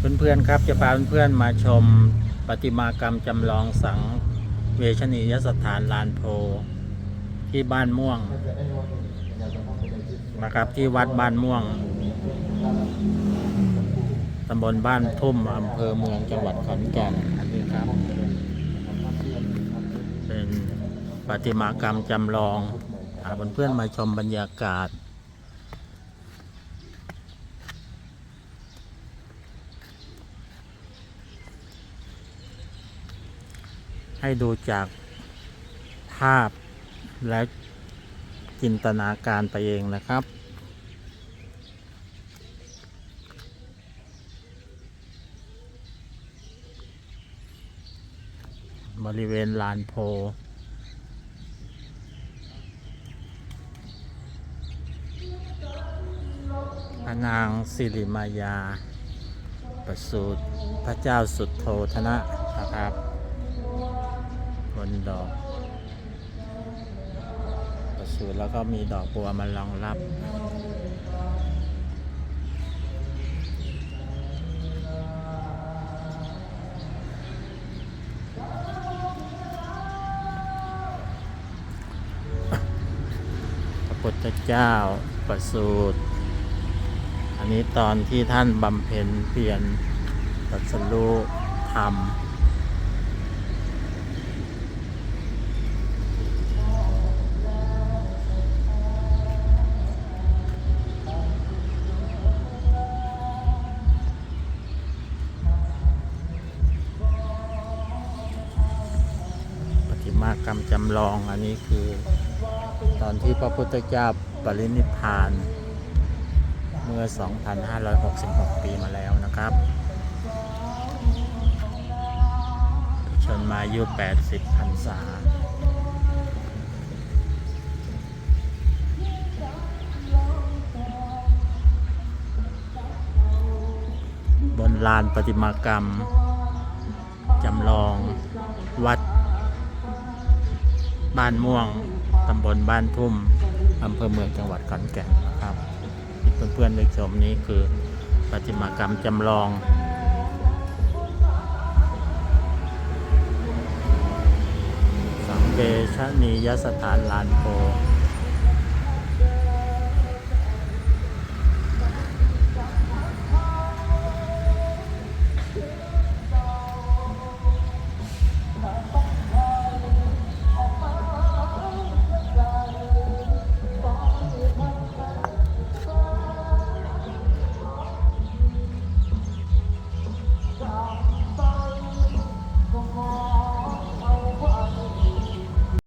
เพื่อนๆครับจะพาเพื่อนๆมาชมประติมากรรมจำลองสังเวชนียสถานลานโพที่บ้านม่วงนะครับที่วัดบ้านม่วงตำบลบ้านทุ่มอำเภอเมืองจังหวัดขอนแก่นอันนี้ครับ เป็นประติมากรรมจำลองพาเพื่อนๆมาชมบรรยากาศ ให้ดูจากภาพและจินตนาการไปเองนะครับ บริเวณลานโพพระนางสิริมายา ประสูติพระเจ้าสุดโทธนะนะครับ ดอกประสูติแล้วก็มีดอกบัวมารองรับพระพุทธเจ้าประสูติอันนี้ตอนที่ท่านบำเพ็ญเพียรตรัสรู้ธรรม กรรมจำลองอันนี้คือ ตอนที่พระพุทธเจ้าปรินิพพานเมื่อ 2,566 ปีมาแล้วนะครับชนมาอายุ 80พรรษาบนลานประติมากรรม จำลองวัด บ้านม่วงตำบลบ้านทุ่มอำเภอเมืองจังหวัดขอนแก่นนะครับที่เพื่อนๆได้ชมนี้คือประติมากรรมจำลองสังเวชนียสถานลานโพ